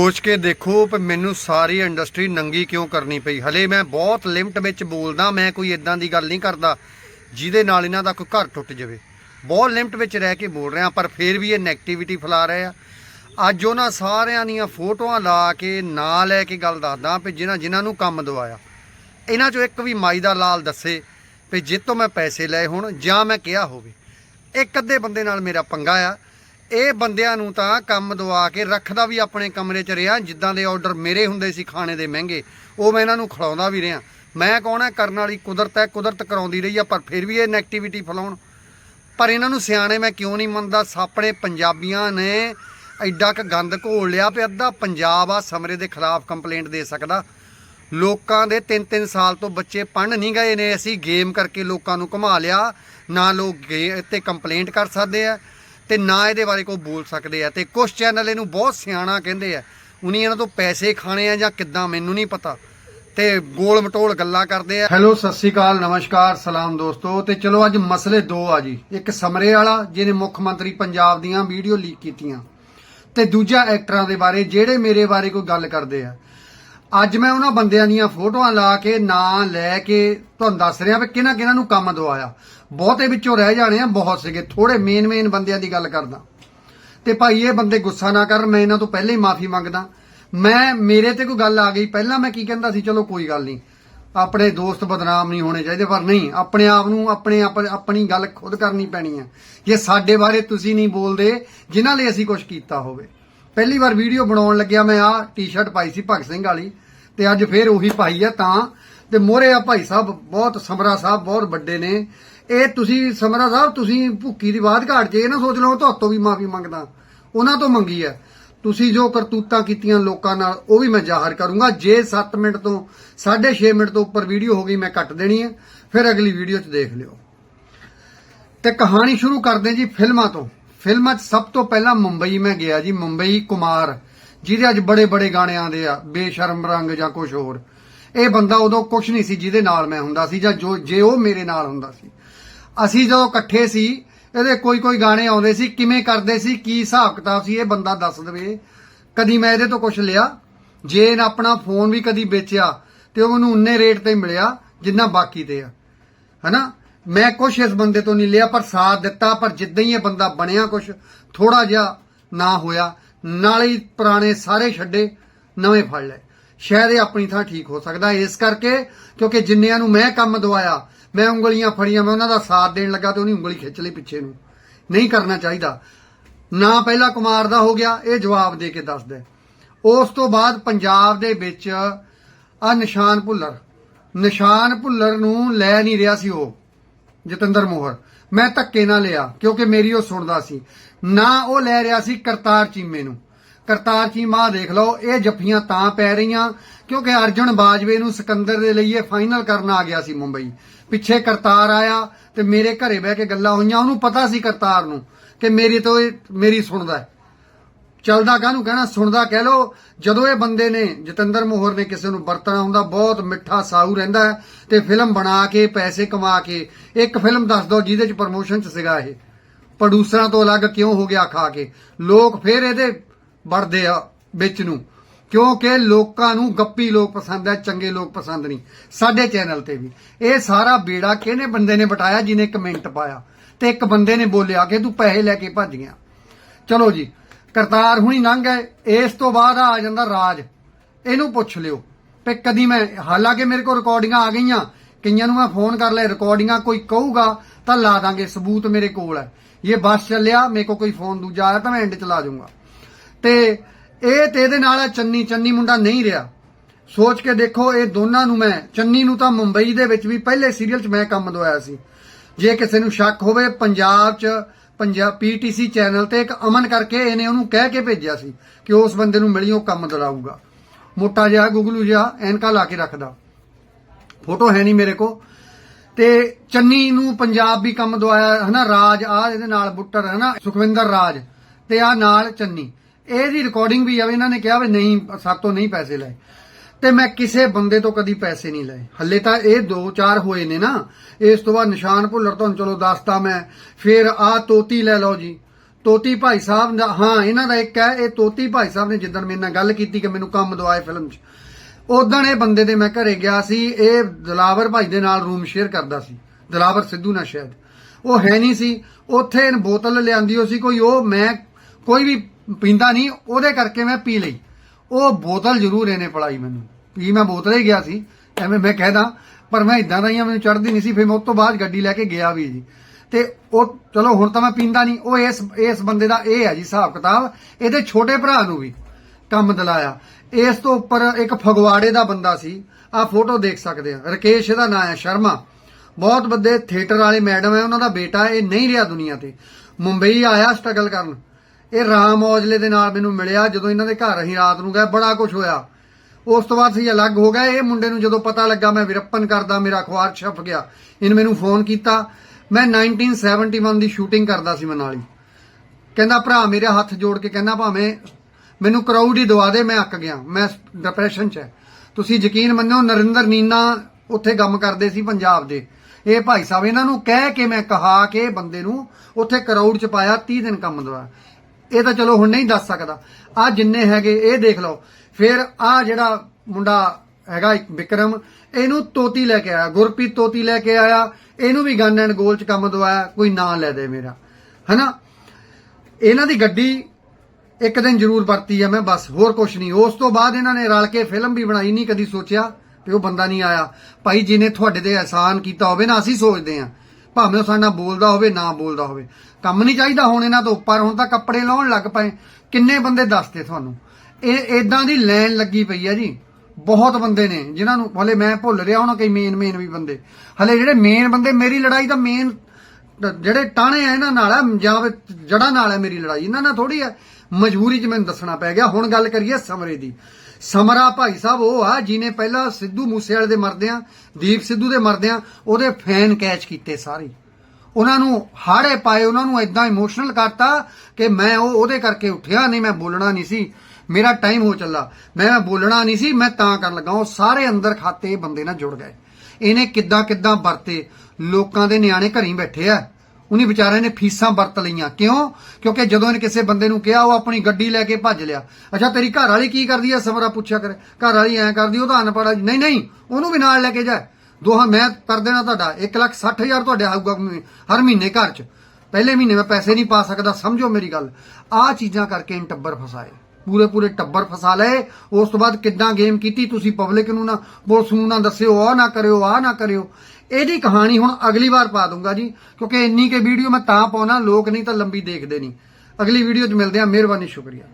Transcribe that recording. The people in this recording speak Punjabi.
ਸੋਚ ਕੇ ਦੇਖੋ ਕਿ ਮੈਨੂੰ ਸਾਰੀ ਇੰਡਸਟਰੀ ਨੰਗੀ ਕਿਉਂ ਕਰਨੀ ਪਈ? ਹਲੇ ਮੈਂ ਬਹੁਤ ਲਿਮਟ ਵਿੱਚ ਬੋਲਦਾ, ਮੈਂ ਕੋਈ ਇਦਾਂ ਦੀ ਗੱਲ ਨਹੀਂ ਕਰਦਾ ਜਿਹਦੇ ਨਾਲ ਇਹਨਾਂ ਦਾ ਕੋਈ ਘਰ ਟੁੱਟ ਜਾਵੇ। ਬਹੁਤ ਲਿਮਟ ਵਿੱਚ ਰਹਿ ਕੇ ਬੋਲ ਰਿਹਾ, ਪਰ ਫਿਰ ਵੀ ਇਹ 네ਗੇਟਿਵਿਟੀ ਫੈਲਾ ਰਹੇ ਆ। ਅੱਜ ਉਹਨਾਂ ਸਾਰਿਆਂ ਦੀਆਂ ਫੋਟੋਆਂ ਲਾ ਕੇ, ਨਾਂ ਲੈ ਕੇ ਗੱਲ ਦੱਸਦਾ ਵੀ ਜਿਨ੍ਹਾਂ ਜਿਨ੍ਹਾਂ ਨੂੰ ਕੰਮ ਦਵਾਇਆ। ਇਹਨਾਂ ਚੋਂ ਇੱਕ ਵੀ ਮਾਈ ਦਾ ਲਾਲ ਦੱਸੇ ਵੀ ਜਿੱਤੋਂ ਮੈਂ ਪੈਸੇ ਲਏ ਹੋਣ ਜਾਂ ਮੈਂ ਕਿਹਾ ਹੋਵੇ। ਇੱਕ ਅੱਧੇ ਬੰਦੇ ਨਾਲ ਮੇਰਾ ਪੰਗਾ ਆ। ਇਹ ਬੰਦਿਆਂ ਨੂੰ ਤਾਂ ਕੰਮ ਦਵਾ ਕੇ ਰੱਖਦਾ ਵੀ ਆਪਣੇ ਕਮਰੇ 'ਚ ਰਿਹਾ, ਜਿੱਦਾਂ ਦੇ ਆਰਡਰ ਮੇਰੇ ਹੁੰਦੇ ਸੀ ਖਾਣੇ ਦੇ ਮਹਿੰਗੇ, ਉਹ ਮੈਂ ਇਹਨਾਂ ਨੂੰ ਖਿਲਾਉਂਦਾ ਵੀ ਰਿਹਾ। ਮੈਂ ਕੌਣ ਕਰਨ ਵਾਲੀ ਕੁਦਰਤ ਹੈ, ਕੁਦਰਤ ਕਰਾਉਂਦੀ ਰਹੀ ਆ, ਪਰ ਫਿਰ ਵੀ ਇਹ ਨੈਗੇਟਿਵਿਟੀ ਫੈਲਾਉਣ। ਪਰ ਇਹਨਾਂ ਨੂੰ ਸਿਆਣੇ ਮੈਂ ਕਿਉਂ ਨਹੀਂ ਮੰਨਦਾ? ਸਾਪੜੇ ਪੰਜਾਬੀਆਂ ਨੇ ਐਡਾ ਕ ਗੰਦ ਘੋਲ ਲਿਆ ਵੀ ਅੱਧਾ ਪੰਜਾਬ ਆ ਸਮਰੇ ਦੇ ਖਿਲਾਫ ਕੰਪਲੇਂਟ ਦੇ ਸਕਦਾ। ਲੋਕਾਂ ਦੇ 3-3 ਸਾਲ ਤੋਂ ਬੱਚੇ ਪੜ੍ਹਨ ਨਹੀਂ ਗਏ ਨੇ, ਅਸੀਂ ਗੇਮ ਕਰਕੇ ਲੋਕਾਂ ਨੂੰ ਘੁਮਾ ਲਿਆ, ਨਾ ਲੋਕ ਗੇ ਤੇ ਕੰਪਲੇਂਟ ਕਰ ਸਕਦੇ ਆ। ਤੇ ਨਾ ਇਹਦੇ ਬਾਰੇ ਕੋਈ ਬੋਲ ਸਕਦੇ ਆ। ਤੇ ਕੁਝ ਚੈਨਲ ਇਹਨੂੰ ਬਹੁਤ ਸਿਆਣਾ ਕਹਿੰਦੇ ਆ। ਉਨੀ ਇਹਨਾਂ ਤੋਂ ਪੈਸੇ ਖਾਣੇ ਆ ਜਾਂ ਕਿੱਦਾਂ, ਮੈਨੂੰ ਨਹੀਂ ਪਤਾ। ਤੇ ਗੋਲ ਮਟੋਲ ਗੱਲਾਂ ਕਰਦੇ ਆ। ਹੈਲੋ, ਸਤਿ ਸ੍ਰੀ ਅਕਾਲ, ਨਮਸਕਾਰ, ਸਲਾਮ ਦੋਸਤੋ। ਤੇ ਚਲੋ, ਅੱਜ ਮਸਲੇ ਦੋ ਆ ਜੀ। ਇੱਕ ਸਮਰੇ ਵਾਲਾ, ਜਿਹਨੇ ਮੁੱਖ ਮੰਤਰੀ ਪੰਜਾਬ ਦੀਆਂ ਵੀਡੀਓ ਲੀਕ ਕੀਤੀਆਂ। ਤੇ ਦੂਜਾ ਐਕਟਰਾਂ ਦੇ ਬਾਰੇ, ਜਿਹੜੇ ਮੇਰੇ ਬਾਰੇ ਕੋਈ ਗੱਲ ਕਰਦੇ ਆ। ਅੱਜ ਮੈਂ ਉਹਨਾਂ ਬੰਦਿਆਂ ਦੀਆਂ ਫੋਟੋਆਂ ਲਾ ਕੇ ਨਾਂ ਲੈ ਕੇ ਤੁਹਾਨੂੰ ਦੱਸ ਰਿਹਾ ਵੀ ਕਿਹਨਾਂ ਕਿਹਨਾਂ ਨੂੰ ਕੰਮ ਦਵਾਇਆ। ਬਹੁਤੇ ਵਿੱਚੋਂ ਰਹਿ ਜਾਣੇ ਆ, ਬਹੁਤ ਸੀਗੇ। ਥੋੜੇ ਮੇਨ ਮੇਨ ਬੰਦਿਆਂ ਦੀ ਗੱਲ ਕਰਦਾ। ਤੇ ਭਾਈ ਇਹ ਬੰਦੇ ਗੁੱਸਾ ਨਾ ਕਰਨ ਮੈਂ ਇਹਨਾਂ ਤੋਂ ਪਹਿਲਾਂ ਹੀ ਮਾਫੀ ਮੰਗਦਾ। ਮੈਂ, ਮੇਰੇ ਤੇ ਕੋਈ ਗੱਲ ਆ ਗਈ। ਪਹਿਲਾਂ ਮੈਂ ਕੀ ਕਹਿੰਦਾ ਸੀ, ਚਲੋ ਕੋਈ ਗੱਲ ਨਹੀਂ। ਆਪਣੇ ਦੋਸਤ ਬਦਨਾਮ ਨਹੀਂ ਹੋਣੇ ਚਾਹੀਦੇ, ਪਰ ਨਹੀਂ, ਆਪਣੇ ਆਪ ਨੂੰ ਆਪਣੇ ਆਪਣੀ ਗੱਲ ਖੁਦ ਕਰਨੀ ਪੈਣੀ ਹੈ ਜੇ ਸਾਡੇ ਬਾਰੇ ਤੁਸੀਂ ਨਹੀਂ ਬੋਲਦੇ, ਜਿਨ੍ਹਾਂ ਲਈ ਅਸੀਂ ਕੁਝ ਕੀਤਾ ਹੋਵੇ। ਪਹਿਲੀ ਵਾਰ ਵੀਡੀਓ ਬਣਾਉਣ ਲੱਗਿਆ ਮੈਂ ਆ ਟੀ-ਸ਼ਰਟ ਪਾਈ ਸੀ ਭਗਤ ਸਿੰਘ ਵਾਲੀ। ਤੇ ਅੱਜ ਫੇਰ ਉਹੀ ਭਾਈ ਆ ਤਾਂ। ਤੇ ਮੋਹਰੇ ਆ ਭਾਈ ਸਾਹਿਬ, ਬਹੁਤ ਸਮਰਾ ਸਾਹਿਬ ਬਹੁਤ ਵੱਡੇ ਨੇ। ਇਹ ਤੁਸੀਂ ਸਮਰਾ ਸਾਹਿਬ, ਤੁਸੀਂ ਭੁੱਕੀ ਦੀ ਬਾਤ ਘਾਟ ਜੇ ਇਹ ਨਾ ਸੋਚ ਲਓ ਤੁਹਾਤੋਂ ਵੀ ਮਾਫੀ ਮੰਗਦਾ। ਉਹਨਾਂ ਤੋਂ ਮੰਗੀ ਹੈ ਤੁਸੀਂ ਜੋ ਕਰਤੂਤਾਂ ਕੀਤੀਆਂ ਲੋਕਾਂ ਨਾਲ, ਉਹ ਵੀ ਮੈਂ ਜ਼ਾਹਰ ਕਰੂੰਗਾ। ਜੇ 7 ਮਿੰਟ ਤੋਂ 6.5 ਮਿੰਟ ਤੋਂ ਉੱਪਰ ਵੀਡੀਓ ਹੋ ਗਈ, ਮੈਂ ਕੱਟ ਦੇਣੀ ਹੈ ਫਿਰ ਅਗਲੀ ਵੀਡੀਓ 'ਚ ਦੇਖ ਲਿਓ। ਤੇ ਕਹਾਣੀ ਸ਼ੁਰੂ ਕਰਦੇ ਜੀ ਫਿਲਮਾਂ ਤੋਂ। ਫਿਲਮਾਂ 'ਚ ਸਭ ਤੋਂ ਪਹਿਲਾਂ ਮੁੰਬਈ ਮੈਂ ਗਿਆ ਜੀ, ਮੁੰਬਈ ਕੁਮਾਰ। ਜਿਹਦੇ ਅੱਜ ਬੜੇ ਬੜੇ ਗਾਣੇ ਆਉਂਦੇ ਆ, ਬੇਸ਼ਰਮ ਰੰਗ ਜਾਂ ਕੁਝ ਹੋਰ। ਇਹ ਬੰਦਾ ਉਦੋਂ ਕੁਝ ਨਹੀਂ ਸੀ ਜਿਹਦੇ ਨਾਲ ਮੈਂ ਹੁੰਦਾ ਸੀ ਜਾਂ ਜੋ, ਜੇ ਉਹ ਮੇਰੇ ਨਾਲ ਹੁੰਦਾ ਸੀ। ਅਸੀਂ ਜਦੋਂ ਇਕੱਠੇ ਸੀ, ਇਹਦੇ ਕੋਈ ਕੋਈ ਗਾਣੇ ਆਉਂਦੇ ਸੀ, ਕਿਵੇਂ ਕਰਦੇ ਸੀ, ਕੀ ਹਿਸਾਬ ਕਿਤਾਬ ਸੀ, ਇਹ ਬੰਦਾ ਦੱਸ ਦੇਵੇ। ਕਦੀ ਮੈਂ ਇਹਦੇ ਤੋਂ ਕੁਝ ਲਿਆ, ਜੇ ਇਹਨੇ ਆਪਣਾ ਫੋਨ ਵੀ ਕਦੀ ਵੇਚਿਆ ਤੇ ਉਹ ਮੈਨੂੰ ਉਨੇ ਰੇਟ ਤੇ ਮਿਲਿਆ ਜਿੰਨਾ ਬਾਕੀ ਤੇ ਆ। ਹਨਾ? ਮੈਂ ਕੁਛ ਇਸ ਬੰਦੇ ਤੋਂ ਨਹੀਂ ਲਿਆ, ਪਰ ਸਾਥ ਦਿੱਤਾ, ਪਰ ਜਿੱਦਾਂ ਹੀ ਇਹ ਬੰਦਾ ਬਣਿਆ ਕੁਛ ਥੋੜਾ ਜਿਹਾ ਨਾ ਹੋਇਆ ਨਾਲੇ ਹੀ ਪੁਰਾਣੇ ਸਾਰੇ ਛੱਡੇ ਨਵੇਂ ਫੜ ਲਏ। ਸ਼ਾਇਦ ਇਹ ਆਪਣੀ ਥਾਂ ਠੀਕ ਹੋ ਸਕਦਾ ਇਸ ਕਰਕੇ ਕਿਉਂਕਿ ਜਿੰਨਿਆਂ ਨੂੰ ਮੈਂ ਕੰਮ ਦਵਾਇਆ, ਮੈਂ ਉਂਗਲੀਆਂ ਫੜੀਆਂ, ਮੈਂ ਉਹਨਾਂ ਦਾ ਸਾਥ ਦੇਣ ਲੱਗਾ ਤੇ ਉਹਨੇ ਉਂਗਲੀ ਖਿੱਚ ਲਈ ਪਿੱਛੇ ਨੂੰ। ਨਹੀਂ ਕਰਨਾ ਚਾਹੀਦਾ। ਨਾ ਪਹਿਲਾ ਕੁਮਾਰ ਦਾ ਹੋ ਗਿਆ, ਇਹ ਜਵਾਬ ਦੇ ਕੇ ਦੱਸਦਾ ਹੈ। ਉਸ ਤੋਂ ਬਾਅਦ ਪੰਜਾਬ ਦੇ ਵਿੱਚ ਆ ਨਿਸ਼ਾਨ ਭੁੱਲਰ। ਨਿਸ਼ਾਨ ਭੁੱਲਰ ਨੂੰ ਲੈ ਨਹੀਂ ਰਿਹਾ ਸੀ ਉਹ, ਜਤਿੰਦਰ ਮੋਹਰ। ਮੈਂ ਧੱਕੇ ਨਾਲ ਲਿਆ, ਕਿਉਂਕਿ ਮੇਰੀ ਉਹ ਸੁਣਦਾ ਸੀ। ਨਾ ਉਹ ਲੈ ਰਿਹਾ ਸੀ ਕਰਤਾਰ ਚੀਮੇ ਨੂੰ। ਕਰਤਾਰ ਚੀਮਾ ਦੇਖ ਲਓ, ਇਹ ਜੱਫੀਆਂ ਤਾਂ ਪੈ ਰਹੀਆਂ, ਕਿਉਂਕਿ ਅਰਜਨ ਬਾਜਵੇ ਨੂੰ ਸਿਕੰਦਰ ਦੇ ਲਈ ਇਹ ਫਾਈਨਲ ਕਰਨ ਆ ਗਿਆ ਸੀ ਮੁੰਬਈ। ਪਿੱਛੇ ਕਰਤਾਰ ਆਇਆ ਤੇ ਮੇਰੇ ਘਰੇ ਬਹਿ ਕੇ ਗੱਲਾਂ ਹੋਈਆਂ, ਉਹਨੂੰ ਪਤਾ ਸੀ ਕਰਤਾਰ ਨੂੰ ਕਿ ਮੇਰੇ ਤੋਂ ਇਹ ਮੇਰੀ ਸੁਣਦਾ ਹੈ। ਚੱਲਦਾ ਕਾਹਨੂੰ ਕਹਿਣਾ? ਸੁਣਦਾ ਕਹਿ ਲੋ ਜਦੋਂ ਇਹ ਬੰਦੇ ਨੇ, ਜਤਿੰਦਰ ਮੋਹਰ ਨੇ ਕਿਸੇ ਨੂੰ ਵਰਤਣਾ ਹੁੰਦਾ, ਬਹੁਤ ਮਿੱਠਾ ਸਾਊ ਰਹਿੰਦਾ ਤੇ ਫਿਲਮ ਬਣਾ ਕੇ, ਪੈਸੇ ਕਮਾ ਕੇ, ਇੱਕ ਫਿਲਮ ਦੱਸ ਦੋ ਜਿਹਦੇ ਚ ਪ੍ਰਮੋਸ਼ਨ ਚ ਸੀਗਾ ਇਹ। ਪ੍ਰੋਡਿਊਸਰਾਂ ਤੋਂ ਅਲੱਗ ਕਿਉਂ ਹੋ ਗਿਆ ਖਾ ਕੇ? ਲੋਕ ਫੇਰ ਇਹਦੇ ਵੜਦੇ ਆ ਵਿੱਚ ਨੂੰ। ਕਿਉਂਕਿ ਲੋਕਾਂ ਨੂੰ ਗੱਪੀ ਲੋਕ ਪਸੰਦ ਹੈ, ਚੰਗੇ ਲੋਕ ਪਸੰਦ ਨਹੀਂ। ਸਾਡੇ ਚੈਨਲ ਤੇ ਵੀ। ਇਹ ਸਾਰਾ ਬੇੜਾ ਕਿਹਨੇ ਬੰਦੇ ਨੇ ਬਟਾਇਆ ਜਿਹਨੇ ਕਮੈਂਟ ਪਾਇਆ? ਤੇ ਇੱਕ ਬੰਦੇ ਨੇ ਬੋਲਿਆ ਕਿ ਤੂੰ ਪੈਸੇ ਲੈ ਕੇ ਭੱਜ ਗਿਆ। ਚਲੋ ਜੀ ਕਰਤਾਰ ਹੁਣੀ ਲੰਘ ਗਏ, ਇਸ ਤੋਂ ਬਾਅਦ ਆ ਜਾਂਦਾ ਰਾਜ। ਇਹਨੂੰ ਪੁੱਛ ਲਿਓ ਤੇ ਕਦੀ ਮੈਂ, ਹਾਲਾਂਕਿ ਮੇਰੇ ਕੋਲ ਰਿਕਾਰਡਿੰਗਾਂ ਆ ਗਈਆਂ, ਕਈਆਂ ਨੂੰ ਮੈਂ ਫੋਨ ਕਰ ਲਿਆ ਰਿਕਾਰਡਿੰਗਾਂ ਕੋਈ ਕਹੂਗਾ ਤਾਂ ਲਾ ਦਾਂਗੇ, ਸਬੂਤ ਮੇਰੇ ਕੋਲ ਹੈ। ਇਹ ਬੱਸ ਚੱਲਿਆ, ਮੇਰੇ ਕੋਲ ਕੋਈ ਫੋਨ ਦੂਜਾ ਆਇਆ ਤਾਂ ਮੈਂ ਐਂਡ ਚ ਲਾ ਜਾਊਂਗਾ। ਤੇ ਇਹ ਤੇ ਇਹਦੇ ਨਾਲ ਚੰਨੀ ਚੰਨੀ ਮੁੰਡਾ ਨਹੀਂ ਰਿਹਾ। ਸੋਚ ਕੇ ਦੇਖੋ, ਇਹ ਦੋਨਾਂ ਨੂੰ ਮੈਂ, ਚੰਨੀ ਨੂੰ ਤਾਂ ਮੁੰਬਈ ਦੇ ਵਿੱਚ ਵੀ ਪਹਿਲੇ ਸੀਰੀਅਲ 'ਚ ਮੈਂ ਕੰਮ ਦਵਾਇਆ ਸੀ। ਜੇ ਕਿਸੇ ਨੂੰ ਸ਼ੱਕ ਹੋਵੇ, ਪੰਜਾਬ 'ਚ ਪੰਜਾਬ ਪੀਟੀਸੀ ਚੈਨਲ ਤੇ ਇੱਕ ਅਮਨ ਕਰਕੇ ਇਹਨੇ ਉਹਨੂੰ ਕਹਿ ਕੇ ਭੇਜਿਆ ਸੀ ਕਿ ਉਸ ਬੰਦੇ ਨੂੰ ਮਿਲੀ ਉਹ ਕੰਮ ਦਿਲਾਊਗਾ। ਮੋਟਾ ਜਿਹਾ ਗੁਗਲੂ ਜਿਹਾ ਐਨਕਾ ਲਾ ਕੇ ਰੱਖਦਾ। ਫੋਟੋ ਹੈ ਨਹੀਂ ਮੇਰੇ ਕੋ ਤੇ ਚੰਨੀ ਨੂੰ ਪੰਜਾਬ ਵੀ ਕੰਮ ਦਵਾਇਆ, ਹਨਾ, ਰਾਜ, ਆ ਇਹਦੇ ਨਾਲ ਬੁੱਟਰ, ਹਨਾ, ਸੁਖਵਿੰਦਰ ਰਾਜ ਤੇ ਆ ਨਾਲ ਚੰਨੀ। ਇਹਦੀ ਰਿਕਾਰਡਿੰਗ ਵੀ ਆਵੇ ਇਹਨਾਂ ਨੇ ਕਿਹਾ ਵੀ ਨਹੀਂ ਸਾਤੋਂ ਨਹੀਂ ਪੈਸੇ ਲਏ। ਤੇ ਮੈਂ ਕਿਸੇ ਬੰਦੇ ਤੋਂ ਕਦੀ ਪੈਸੇ ਨਹੀਂ ਲਏ। ਹੱਲੇ ਤਾਂ ਇਹ ਦੋ ਚਾਰ ਹੋਏ ਨੇ ਨਾ। ਇਸ ਤੋਂ ਬਾਅਦ ਨਿਸ਼ਾਨ ਭੁੱਲਰ ਤੁਹਾਨੂੰ ਚਲੋ ਦੱਸਤਾ ਮੈਂ। ਫਿਰ ਆ ਤੋਤੀ ਲੈ ਲਓ ਜੀ। ਤੋਤੀ ਭਾਈ ਸਾਹਿਬ ਦਾ ਹਾਂ, ਇਹਨਾਂ ਦਾ ਇੱਕ ਹੈ, ਇਹ ਤੋਤੀ ਭਾਈ ਸਾਹਿਬ ਨੇ ਜਿੱਦਣ ਮੇਰੇ ਨਾਲ ਗੱਲ ਕੀਤੀ ਕਿ ਮੈਨੂੰ ਕੰਮ ਦਵਾਏ ਫਿਲਮ 'ਚ। ਉਦੋਂ ਇਹ ਬੰਦੇ ਦੇ ਮੈਂ ਘਰੇ ਗਿਆ ਸੀ, ਇਹ ਦਲਾਵਰ ਭਾਈ ਦੇ ਨਾਲ ਰੂਮ ਸ਼ੇਅਰ ਕਰਦਾ ਸੀ। ਦਲਾਵਰ ਸਿੱਧੂ ਨਾਲ ਸ਼ਾਇਦ। ਉਹ ਹੈ ਨਹੀਂ ਸੀ। ਉੱਥੇ ਇਹਨ ਬੋਤਲ ਲਿਆਂਦੀ ਹੋ ਸੀ, ਕੋਈ ਉਹ ਮੈਂ ਕੋਈ ਵੀ ਪੀਂਦਾ ਨਹੀਂ, ਉਹਦੇ ਕਰਕੇ ਮੈਂ ਪੀ ਲਈ। ਉਹ ਬੋਤਲ ਜ਼ਰੂਰ ਇਹਨੇ ਪਲਾਈ ਮੈਨੂੰ। ਪੀ ਮੈਂ ਬੋਤਲ ਹੀ ਗਿਆ ਸੀ, ਐਵੇਂ ਮੈਂ ਕਹਿਦਾ, ਪਰ ਮੈਂ ਇਦਾਂ ਦਾ ਹੀ ਆ, ਮੈਨੂੰ ਚੜਦੀ ਨਹੀਂ ਸੀ, ਫਿਰ ਮੈਂ ਉਸ ਤੋਂ ਬਾਅਦ ਗੱਡੀ ਲੈ ਕੇ ਗਿਆ ਵੀ ਜੀ। ਤੇ ਉਹ, ਚਲੋ ਹੁਣ ਤਾਂ ਮੈਂ ਪੀਂਦਾ ਨਹੀਂ, ਉਹ ਇਸ ਇਸ ਬੰਦੇ ਦਾ ਇਹ ਹੈ ਜੀ ਹਿਸਾਬ ਕਿਤਾਬ, ਇਹਦੇ ਛੋਟੇ ਭਰਾ ਨੂੰ ਵੀ ਕੰਮ ਦਿਲਾਇਆ। ਇਸ ਤੋਂ ਉੱਪਰ ਇੱਕ ਫਗਵਾੜੇ ਦਾ ਬੰਦਾ ਸੀ ਆ ਫੋਟੋ ਦੇਖ ਸਕਦੇ ਆ, ਰਕੇਸ਼ ਇਹਦਾ ਨਾਮ ਹੈ ਸ਼ਰਮਾ। ਬਹੁਤ ਵੱਡੇ ਥੀਏਟਰ ਵਾਲੇ ਮੈਡਮ ਹੈ, ਉਹਨਾਂ ਦਾ ਬੇਟਾ ਇਹ ਨਹੀਂ ਰਿਹਾ ਦੁਨੀਆ ਤੇ। ਮੁੰਬਈ ਆਇਆ ਸਟਰਗਲ ਕਰਨ। ਇਹ ਰਾਮ ਔਜਲੇ ਦੇ ਨਾਲ ਮੈਨੂੰ ਮਿਲਿਆ, ਜਦੋਂ ਇਹਨਾਂ ਦੇ ਘਰ ਅਸੀਂ ਰਾਤ ਨੂੰ ਗਏ, ਬੜਾ ਕੁਝ ਹੋਇਆ। ਉਸ ਤੋਂ ਬਾਅਦ ਅਸੀਂ ਅਲੱਗ ਹੋ ਗਏ। ਇਹ ਮੁੰਡੇ ਨੂੰ ਜਦੋਂ ਪਤਾ ਲੱਗਾ, ਮੈਂ ਵਿਰਪਨ ਕਰਦਾ, ਮੇਰਾ ਅਖਬਾਰ ਛਪ ਗਿਆ। ਇਹਨੇ ਮੈਨੂੰ ਫੋਨ ਕੀਤਾ। ਮੈਂ 1971 ਦੀ ਸ਼ੂਟਿੰਗ ਕਰਦਾ ਸੀ ਮਨਾਲੀ। ਕਹਿੰਦਾ, ਭਰਾ, ਮੇਰੇ ਹੱਥ ਜੋੜ ਕੇ ਕਹਿੰਦਾ, ਭਾਵੇਂ ਮੈਨੂੰ ਕਰਾਊਡ ਹੀ ਦਵਾ ਦੇ, ਮੈਂ ਅੱਕ ਗਿਆ। ਮੈਂ ਡਿਪਰੈਸ਼ਨ 'ਚ ਹੈ। ਤੁਸੀਂ ਯਕੀਨ ਮੰਨੋ ਨਰਿੰਦਰ ਨੀਨਾ ਉੱਥੇ ਕੰਮ ਕਰਦੇ ਸੀ ਪੰਜਾਬ ਦੇ। ਇਹ ਭਾਈ ਸਾਹਿਬ, ਇਹਨਾਂ ਨੂੰ ਕਹਿ ਕੇ ਮੈਂ ਕਹਾ ਕੇ ਬੰਦੇ ਨੂੰ ਉੱਥੇ ਕਰਾਊਡ 'ਚ ਪਾਇਆ 30 ਦਿਨ ਕੰਮ ਦਵਾ ਇਹ ਤਾਂ ਚਲੋ ਹੁਣ ਨਹੀਂ ਦੱਸ ਸਕਦਾ। ਆ ਜਿੰਨੇ ਹੈਗੇ, ਇਹ ਦੇਖ ਲਓ। ਫਿਰ ਆ ਜਿਹੜਾ ਮੁੰਡਾ ਹੈਗਾ ਇੱਕ ਵਿਕਰਮ, ਇਹਨੂੰ ਤੋਤੀ ਲੈ ਕੇ ਆਇਆ, ਗੁਰਪ੍ਰੀਤ ਤੋਤੀ ਲੈ ਕੇ ਆਇਆ, ਇਹਨੂੰ ਵੀ ਗਨ ਐਂਡ ਗੋਲ 'ਚ ਕੰਮ ਦਵਾਇਆ, ਕੋਈ ਨਾਂ ਲੈ ਦੇ ਮੇਰਾ, ਹਨਾ? ਇਹਨਾਂ ਦੀ ਗੱਡੀ ਇੱਕ ਦਿਨ ਜ਼ਰੂਰ ਵਰਤੀ ਆ ਮੈਂ, ਬਸ ਹੋਰ ਕੁਛ ਨਹੀਂ। ਉਸ ਤੋਂ ਬਾਅਦ ਇਹਨਾਂ ਨੇ ਰਲ ਕੇ ਫਿਲਮ ਵੀ ਬਣਾਈ, ਨਹੀਂ ਕਦੀ ਸੋਚਿਆ ਕਿ ਉਹ ਬੰਦਾ ਨਹੀਂ ਆਇਆ। ਭਾਈ, ਜਿਹਨੇ ਤੁਹਾਡੇ ਤੇ ਅਹਿਸਾਨ ਕੀਤਾ ਹੋਵੇ ਨਾ, ਅਸੀਂ ਸੋਚਦੇ ਆ ਭਾਵੇਂ ਉਹ ਸਾਡਾ ਬੋਲਦਾ ਹੋਵੇ, ਨਾ ਬੋਲਦਾ ਹੋਵੇ। ਕੰਮ ਨਹੀਂ ਚਾਹੀਦਾ ਹੁਣ ਇਹਨਾਂ ਤੋਂ ਉੱਪਰ, ਹੁਣ ਤਾਂ ਕੱਪੜੇ ਲਾਉਣ ਲੱਗ ਪਏ। ਕਿੰਨੇ ਬੰਦੇ ਦੱਸਦੇ ਤੁਹਾਨੂੰ? ਇਹ ਇਦਾਂ ਦੀ ਲਾਈਨ ਲੱਗੀ ਪਈ ਆ ਜੀ। ਬਹੁਤ ਬੰਦੇ ਨੇ ਜਿਨ੍ਹਾਂ ਨੂੰ ਹਲੇ ਮੈਂ ਭੁੱਲ ਰਿਹਾ ਹੁਣ ਕਈ ਮੇਨ ਮੇਨ ਵੀ ਬੰਦੇ। ਹਲੇ ਜਿਹੜੇ ਮੇਨ ਬੰਦੇ, ਮੇਰੀ ਲੜਾਈ ਤਾਂ ਮੇਨ ਜਿਹੜੇ ਟਾਣੇ ਆ ਇਹਨਾਂ ਨਾਲ ਆ, ਜਾਂ ਫਿਰ ਜੜਾਂ ਨਾਲ ਆ ਮੇਰੀ ਲੜਾਈ। ਇਹਨਾਂ ਨਾਲ ਥੋੜੀ ਹੈ ਮਜਬੂਰੀ 'ਚ ਮੈਨੂੰ ਦੱਸਣਾ ਪੈ ਗਿਆ। ਹੁਣ ਗੱਲ ਕਰੀਏ ਸਮਰੇ ਦੀ। ਸਮਰਾ ਭਾਈ ਸਾਹਿਬ ਉਹ ਆ ਜਿਨੇ ਪਹਿਲਾਂ ਸਿੱਧੂ ਮੂਸੇਵਾਲੇ ਦੇ ਮਰਦਿਆਂ ਦੀਪ ਸਿੱਧੂ ਦੇ ਮਰਦਿਆਂ ਉਹਦੇ ਫੈਨ ਕੈਚ ਕੀਤੇ ਸਾਰੇ। ਉਹਨਾਂ ਨੂੰ ਹਾੜੇ ਪਾਏ, ਉਹਨਾਂ ਨੂੰ ਇਦਾਂ ਇਮੋਸ਼ਨਲ ਕਰਤਾ ਕਿ ਮੈਂ ਉਹ ਉਹਦੇ ਕਰਕੇ ਉੱਠਿਆ, ਨਹੀਂ ਮੈਂ ਬੋਲਣਾ ਨਹੀਂ ਸੀ। ਮੇਰਾ ਟਾਈਮ ਹੋ ਚੱਲਾ। ਮੈਂ ਬੋਲਣਾ ਨਹੀਂ ਸੀ, ਮੈਂ ਤਾਂ ਕਰਨ ਲੱਗਾ। ਉਹ ਸਾਰੇ ਅੰਦਰ ਖਾਤੇ ਬੰਦੇ ਨਾਲ ਜੁੜ ਗਏ। ਇਹਨੇ ਕਿੱਦਾਂ ਕਿੱਦਾਂ ਵਰਤੇ। ਲੋਕਾਂ ਦੇ ਨਿਆਣੇ ਘਰੀ ਬੈਠੇ ਆ। ਉਹਨੇ ਵਿਚਾਰਿਆਂ ਨੇ ਫੀਸਾਂ ਵਰਤ ਲਈਆਂ। ਕਿਉਂ? ਕਿਉਂਕਿ ਜਦੋਂ ਇਹਨੇ ਕਿਸੇ ਬੰਦੇ ਨੂੰ ਕਿਹਾ, ਉਹ ਆਪਣੀ ਗੱਡੀ ਲੈ ਕੇ ਭੱਜ ਲਿਆ। ਅੱਛਾ, ਤੇਰੀ ਘਰ ਵਾਲੀ ਕੀ ਕਰਦੀ ਆ? ਸਮਰਾ ਪੁੱਛਿਆ ਕਰੇ। ਘਰ ਵਾਲੀ ਐਂ ਕਰਦੀ, ਉਹ ਤਾਂ ਅਨਪੜ੍ਹ ਨਹੀਂ ਨਹੀਂ, ਉਹਨੂੰ ਵੀ ਨਾਲ ਲੈ ਕੇ ਜਾ। ਦੋਹਾਂ, ਮੈਂ ਕਰ ਦੇਣਾ ਤੁਹਾਡਾ। 160000 ਤੁਹਾਡੇ ਆਊਗਾ ਹਰ ਮਹੀਨੇ ਘਰ 'ਚ। ਪਹਿਲੇ ਮਹੀਨੇ ਮੈਂ ਪੈਸੇ ਨਹੀਂ ਪਾ ਸਕਦਾ। ਸਮਝੋ ਮੇਰੀ ਗੱਲ। ਆਹ ਚੀਜ਼ਾਂ ਕਰਕੇ ਇਨ ਟੱਬਰ ਫਸਾਏ। ਪੂਰੇ ਪੂਰੇ ਟੱਬਰ ਫਸਾ ਲਏ। ਉਸ ਤੋਂ ਬਾਅਦ ਕਿੱਦਾਂ ਗੇਮ ਕੀਤੀ ਤੁਸੀਂ ਪਬਲਿਕ ਨੂੰ ਨਾ, ਪੁਲਿਸ ਨੂੰ ਨਾ ਦੱਸਿਓ ਆ ਨਾ ਕਰਿਓ ਆ ਨਾ ਕਰਿਓ। ਇਹਦੀ ਕਹਾਣੀ ਹੁਣ ਅਗਲੀ ਵਾਰ ਪਾ ਦੂੰਗਾ ਜੀ, ਕਿਉਂਕਿ ਇੰਨੀ ਕੇ ਵੀਡੀਓ ਮੈਂ ਤਾਂ ਪਾਉਣਾ, ਲੋਕ ਨਹੀਂ ਤਾਂ ਲੰਬੀ ਦੇਖਦੇ ਨਹੀਂ। ਅਗਲੀ ਵੀਡੀਓ 'ਚ ਮਿਲਦੇ ਆ ਮਿਹਰਬਾਨੀ, ਸ਼ੁਕਰੀਆ।